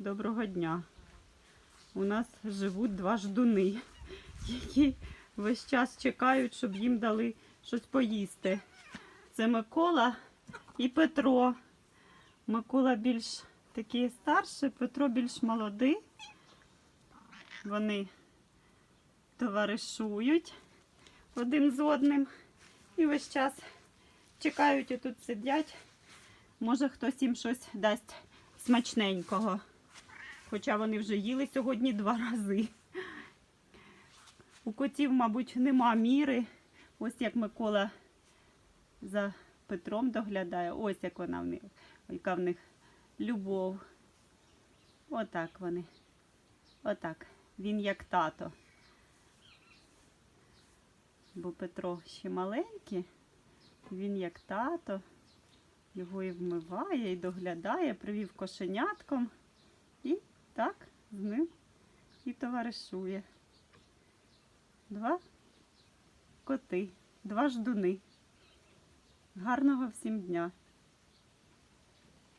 Доброго дня. У нас живуть два ждуни, які весь час чекають, щоб їм дали щось поїсти. Це Микола і Петро. Микола більш такий старший, Петро більш молодий. Вони товаришують один з одним і весь час чекають і тут сидять. Може хтось їм щось дасть смачненького. Хоча вони вже їли сьогодні два рази. У котів, мабуть, нема міри. Ось як Микола за Петром доглядає. Ось як вона в них, яка в них любов. Отак вони. Отак. Він як тато. Бо Петро ще маленький, він як тато. Його і вмиває, і доглядає, привів кошенятком. І так з ним і товаришує. Два коти, два ждуни. Гарного всім дня!